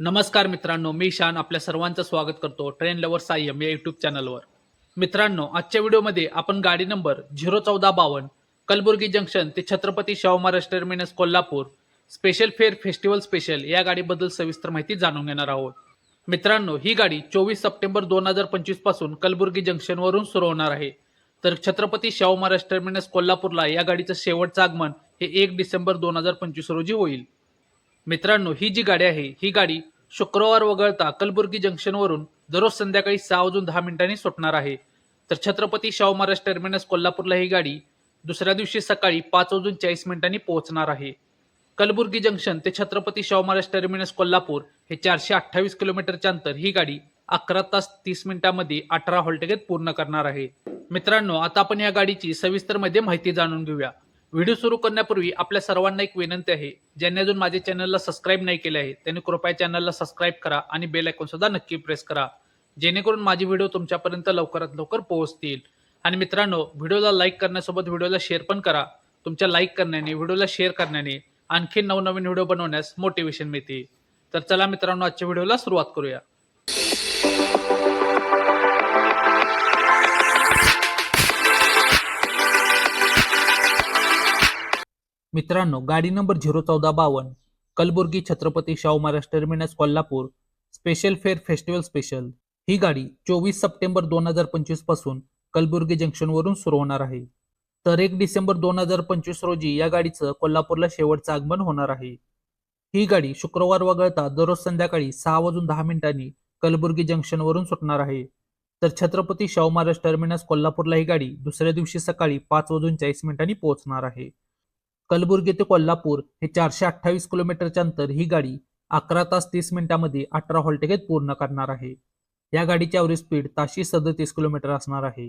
नमस्कार मित्रांनो मी शान आपल्या सर्वांचं स्वागत करतो ट्रेन लवर सायम या युट्यूब चॅनलवर मित्रांनो आजच्या व्हिडिओमध्ये आपण गाडी नंबर झिरो चौदा बावन्न कलबुर्गी जंक्शन ते Chhatrapati Shahu Maharaj terminus Kolhapur special fare festival special या गाडीबद्दल सविस्तर माहिती जाणून घेणार आहोत. मित्रांनो ही गाडी चोवीस सप्टेंबर दोन हजार पंचवीसपासून कलबुर्गी जंक्शनवरून सुरू होणार आहे. तर छत्रपती शाहू महाराज टर्मिनस कोल्हापूरला या गाडीचं शेवटचं आगमन हे एक डिसेंबर दोन हजार पंचवीस रोजी होईल. मित्रांनो ही जी गाडी आहे ही गाडी शुक्रवार वगळता कलबुर्गी जंक्शनवरून दररोज संध्याकाळी सहा वाजून दहा मिनिटांनी सुटणार आहे. तर छत्रपती शाहू महाराज टर्मिनस कोल्हापूरला ही गाडी दुसऱ्या दिवशी सकाळी पाच वाजून चाळीस मिनिटांनी पोहोचणार आहे. कलबुर्गी जंक्शन ते छत्रपती शाहू महाराज टर्मिनस कोल्हापूर हे चारशे अठ्ठावीस किलोमीटरच्या अंतर ही गाडी अकरा तास तीस मिनिटांमध्ये अठरा हॉल्टेगेत पूर्ण करणार आहे. मित्रांनो आता आपण या गाडीची सविस्तरमध्ये माहिती जाणून घेऊया. व्हिडिओ सुरू करण्यापूर्वी आपल्या सर्वांना एक विनंती आहे ज्यांनी अजून माझ्या चॅनलला सबस्क्राईब नाही केले आहे त्यांनी कृपया चॅनलला सबस्क्राईब करा आणि बेल आयकॉन सुद्धा नक्की प्रेस करा जेणेकरून माझे व्हिडिओ तुमच्यापर्यंत लवकरात लवकर पोहोचतील. आणि मित्रांनो व्हिडिओला लाईक करण्यासोबत व्हिडिओला शेअर पण करा. तुमच्या लाईक करण्याने व्हिडिओला शेअर करण्याने आणखी नवनवीन व्हिडिओ बनवण्यास मोटिवेशन मिळते तर चला मित्रांनो आजच्या व्हिडिओला सुरुवात करूया. मित्रांनो गाडी नंबर झिरो चौदा बावन्न Kalaburagi Chhatrapati Shahu Maharaj terminus Kolhapur special fare festival special ही गाडी चोवीस सप्टेंबर दोन हजार पंचवीसपासून कलबुर्गी जंक्शनवरून सुरू होणार आहे. तर एक डिसेंबर दोन हजार पंचवीस रोजी या गाडीचं कोल्हापूरला शेवटचं आगमन होणार आहे. ही गाडी शुक्रवार वगळता दररोज संध्याकाळी सहा वाजून दहा मिनिटांनी कलबुर्गी जंक्शनवरून सुटणार आहे. तर छत्रपती शाहू महाराज टर्मिनस कोल्हापूरला ही गाडी दुसऱ्या दिवशी सकाळी पाच वाजून चाळीस मिनिटांनी पोहोचणार आहे. कलबुर्गी ते कोल्हापूर हे चारशे अठ्ठावीस किलोमीटरचे अंतर ही गाडी अकरा तास तीस मिनिटांमध्ये अठरा हॉलटेकेत पूर्ण करणार आहे. या गाडीची ॲव्हरेज स्पीड ताशी सदतीस किलोमीटर असणार आहे.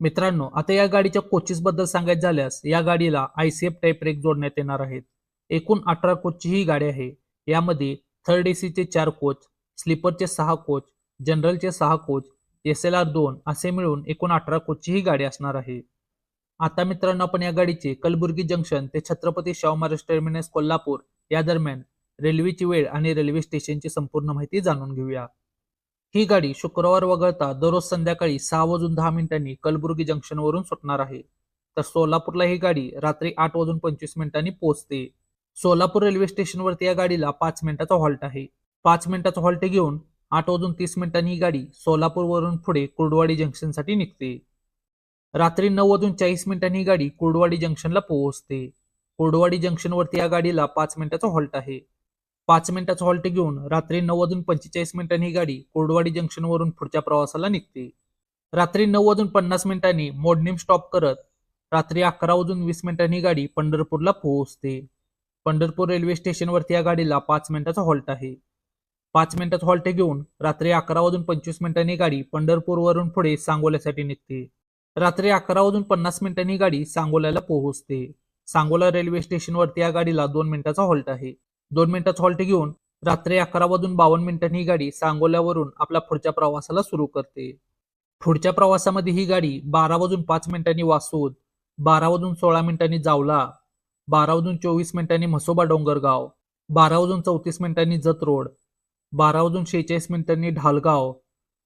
मित्रांनो आता या गाडीच्या कोचेसबद्दल सांगायचं झाल्यास या गाडीला I C F type brake जोडण्यात येणार आहेत. एकूण अठरा कोचची ही गाडी आहे. यामध्ये थर्ड एसीचे चार कोच स्लीपरचे सहा कोच जनरलचे सहा कोच एस एल आर दोन असे मिळून एकूण अठरा कोचची ही गाडी असणार आहे. आता मित्रांनो आपण या गाडीचे कलबुर्गी जंक्शन ते छत्रपती शाहू महाराज टर्मिनस कोल्हापूर या दरम्यान रेल्वेची वेळ आणि रेल्वे स्टेशनची संपूर्ण माहिती जाणून घेऊया. ही गाडी शुक्रवार वगळता दररोज संध्याकाळी सहा वाजून दहा मिनिटांनी कलबुर्गी जंक्शनवरून सुटणार आहे. तर सोलापूरला ही गाडी रात्री आठ वाजून पंचवीस मिनिटांनी पोहोचते. सोलापूर रेल्वे स्टेशनवरती या गाडीला पाच मिनिटाचा हॉल्ट आहे. पाच मिनिटाचा हॉल्ट घेऊन आठ वाजून तीस मिनिटांनी ही गाडी सोलापूरवरून पुढे कुर्डवाडी जंक्शनसाठी निघते. रात्री नऊ वाजून चाळीस मिनिटांनी ही गाडी कोरडवाडी जंक्शनला पोहोचते. कुर्डवाडी जंक्शनवरती या गाडीला पाच मिनिटाचा हॉल्ट आहे. पाच मिनिटाचा हॉल्ट घेऊन रात्री नऊ वाजून पंचेचाळीस मिनिटांनी ही गाडी कुर्डवाडी जंक्शनवरून पुढच्या प्रवासाला निघते. रात्री नऊ वाजून पन्नास मिनिटांनी मोडणीम स्टॉप करत रात्री अकरा वाजून वीस मिनिटांनी ही गाडी पंढरपूरला पोहोचते. पंढरपूर रेल्वे स्टेशनवरती या गाडीला पाच मिनिटाचा हॉल्ट आहे. पाच मिनिटाचा हॉल्ट घेऊन रात्री अकरा वाजून पंचवीस मिनिटांनी गाडी पंढरपूरवरून पुढे सांगोल्यासाठी निघते. रात्री अकरा वाजून पन्नास मिनिटांनी गाडी सांगोल्याला पोहोचते. सांगोला रेल्वे स्टेशनवरती या गाडीला दोन मिनिटाचा हॉल्ट आहे. दोन मिनिटाचा हॉल्ट घेऊन रात्री अकरा वाजून बावन्न मिनिटांनी ही गाडी सांगोल्यावरून आपल्या पुढच्या प्रवासाला सुरू करते. पुढच्या प्रवासामध्ये ही गाडी बारा वाजून पाच मिनिटांनी वासूद बारा वाजून सोळा मिनिटांनी जावला बारा वाजून चोवीस मिनिटांनी म्हसोबा डोंगरगाव बारा वाजून चौतीस मिनिटांनी जत रोड बारा वाजून शेहेचाळीस मिनिटांनी ढालगाव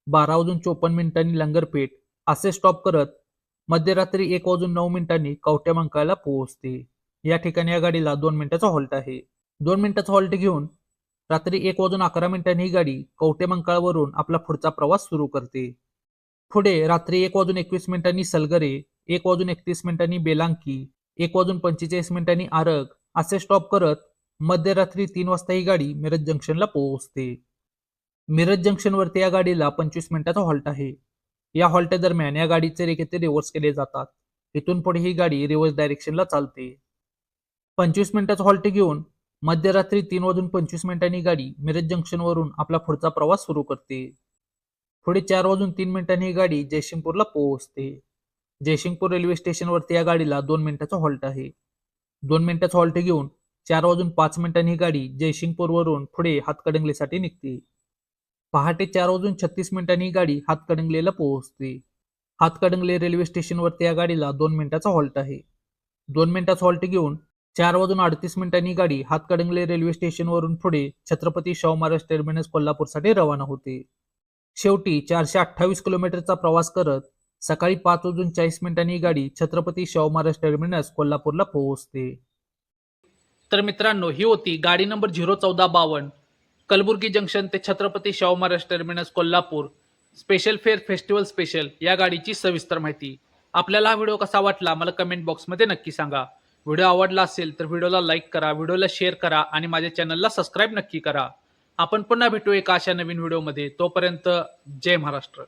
बारा वाजून चोपन्न मिनिटांनी लंगरपेठ असे स्टॉप करत मध्यरात्री एक वाजून नऊ मिनिटांनी कवट्या मंकाळला पोहोचते. या ठिकाणी या गाडीला दोन मिनिटाचा हॉल्ट आहे. दोन मिनिटाचा हॉल्ट घेऊन रात्री एक वाजून अकरा मिनिटांनी ही गाडी कवटे मंकाळवरून आपला पुढचा प्रवास सुरू करते. पुढे रात्री एक वाजून एकवीस मिनिटांनी सलगरे एक वाजून एकतीस मिनिटांनी बेलांकी एक वाजून पंचेचाळीस मिनिटांनी आरग असे स्टॉप करत मध्यरात्री तीन वाजता ही गाडी मिरज जंक्शनला पोहोचते. मिरज जंक्शनवरती या गाडीला पंचवीस मिनिटाचा हॉल्ट आहे. या हॉल्ट दरम्यान या गाडीचे रेखेते रिव्हर्स केले जातात? इथून पुढे ही गाडी रिव्हर्स डायरेक्शनला चालते. पंचवीस मिनिटाचा हॉल्ट घेऊन मध्यरात्री तीन वाजून पंचवीस मिनिटांनी गाडी मिरज जंक्शनवरून आपला पुढचा प्रवास सुरू करते. पुढे चार वाजून तीन मिनिटांनी ही गाडी जयसिंगपूरला पोहोचते. जयसिंगपूर रेल्वे स्टेशनवरती या गाडीला दोन मिनिटाचा हॉल्ट आहे. दोन मिनिटाचा हॉल्ट घेऊन चार वाजून पाच मिनिटांनी ही गाडी जयसिंगपूरवरून पुढे हातकडंगलीसाठी निघते. पहाटे चार वाजून छत्तीस मिनिटांनी ही गाडी हातकडंगलेला पोहोचते. हातकडंगले रेल्वे स्टेशनवरती या गाडीला दोन मिनिटाचा हॉल्ट आहे. दोन मिनिटाचा हॉल्ट घेऊन चार वाजून अडतीस मिनिटांनी गाडी हातकडंगले रेल्वे स्टेशनवरून पुढे छत्रपती शाहू महाराज टर्मिनस कोल्हापूरसाठी रवाना होते. शेवटी चारशे अठ्ठावीस किलोमीटरचा प्रवास करत सकाळी पाच वाजून चाळीस मिनिटांनी ही गाडी छत्रपती शाहू महाराज टर्मिनस कोल्हापूरला पोहोचते. तर मित्रांनो ही होती गाडी नंबर झिरो चौदा बावन्न. कलबुर्गी जंक्शन ते Chhatrapati Shahu Maharaj terminus Kolhapur. Special fare festival special या गाडीची सविस्तर माहिती. आपल्याला हा व्हिडिओ कसा वाटला मला कमेंट बॉक्समध्ये नक्की सांगा. व्हिडिओ आवडला असेल तर व्हिडिओला लाईक करा व्हिडिओला शेअर करा आणि माझ्या चॅनलला सबस्क्राईब नक्की करा. आपण पुन्हा भेटू एका अशा नवीन व्हिडिओमध्ये. तोपर्यंत जय महाराष्ट्र.